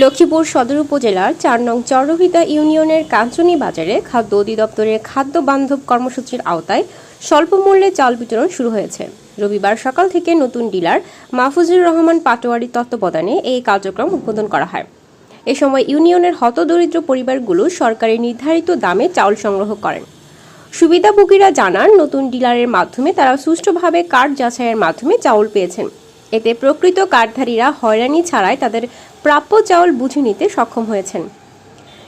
লক্ষ্মীপুর সদর উপজেলার চার নং চরহিতা ইউনিয়নের কাঞ্চনী বাজারে খাদ্য অধিদপ্তরের খাদ্য বান্ধব কর্মসূচির আওতায় স্বল্প মূল্যে চাল বিতরণ শুরু হয়েছে। রবিবার সকাল থেকে নতুন ডিলার মাহফুজুর রহমান পাটোয়ারির তত্ত্বাবধানে এই কার্যক্রম উদ্বোধন করা হয়। এ সময় ইউনিয়নের হতদরিদ্র পরিবারগুলো সরকারি নির্ধারিত দামে চাউল সংগ্রহ করেন। সুবিধাভোগীরা জানান, নতুন ডিলারের মাধ্যমে তারা সুষ্ঠুভাবে কার্ড যাচাইয়ের মাধ্যমে চাউল পেয়েছেন। এতে প্রকৃত কার্ডধারীরা হয়রানি ছাড়াই তাদের প্রাপ্য চাউল বুঝে নিতে সক্ষম হয়েছেন।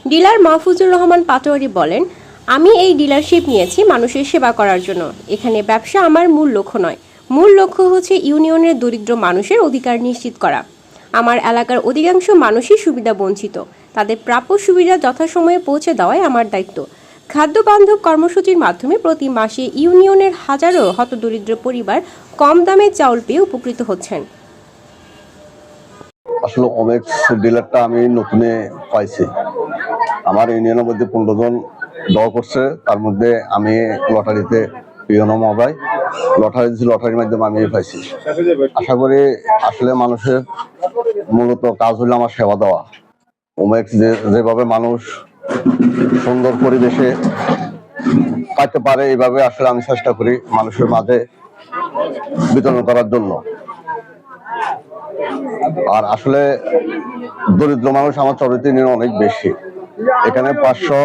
ডিলার মাহফুজুর রহমান পাটোয়ারি বলেন, আমি এই ডিলারশিপ নিয়েছি মানুষের সেবা করার জন্য। এখানে ব্যবসা আমার মূল লক্ষ্য নয়। মূল লক্ষ্য হচ্ছে ইউনিয়নের দরিদ্র মানুষের অধিকার নিশ্চিত করা। আমার এলাকার অধিকাংশ মানুষই সুবিধা বঞ্চিত। তাদের প্রাপ্য সুবিধা যথাসময়ে পৌঁছে দেওয়াই আমার দায়িত্ব। খাদ্য বান্ধব কর্মসূচির মাধ্যমে প্রতি মাসে ইউনিয়নের হাজারো হতদরিদ্র পরিবার কম দামে চাউল পেয়ে উপকৃত হচ্ছেন। আসলে ওমেক্স ডিলারটা আমি নতুনে পাইছি। আমার ইউনিয়নের মধ্যে পনেরো জন দল করছে। তার মধ্যে আমি লটারিতে পিওনো মবাই লটারি লটারির মাধ্যমে আমি পাইছি। আশা করি আসলে মানুষের মূলত কাজ হলো আমার সেবা দেওয়া। ওমেক্স যেভাবে মানুষ সুন্দর পরিবেশে পাইতে পারে, এইভাবে আসলে আমি চেষ্টা করি মানুষের মাঝে বিতরণ করার জন্য। আর আসলে দরিদ্র মানুষ আমার চরিত্র ইউনিয়ন অনেক বেশি। এখানে পাঁচশো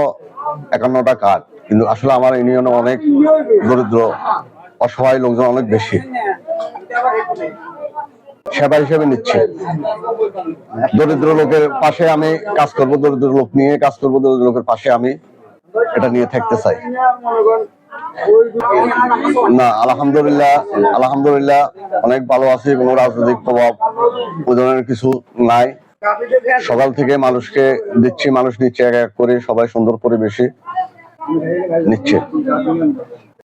একান্নটা কার্ড, কিন্তু আসলে আমার ইউনিয়নে অনেক দরিদ্র, অসহায় লোকজন অনেক বেশি। সেবা হিসেবে নিচ্ছে। দরিদ্র লোকের পাশে আমি কাজ করব, দরিদ্র লোক নিয়ে কাজ করব, দরিদ্র লোকের পাশে আমি এটা নিয়ে থাকতে চাই। না, আলহামদুলিল্লাহ আলহামদুলিল্লাহ অনেক ভালো আছি, কোনো রাজনৈতিক প্রভাব ওই ধরনের কিছু নাই। সকাল থেকে মানুষকে দিচ্ছি, মানুষ নিচ্ছে, এক এক করে সবাই সুন্দর পরিবেশে নিচ্ছে।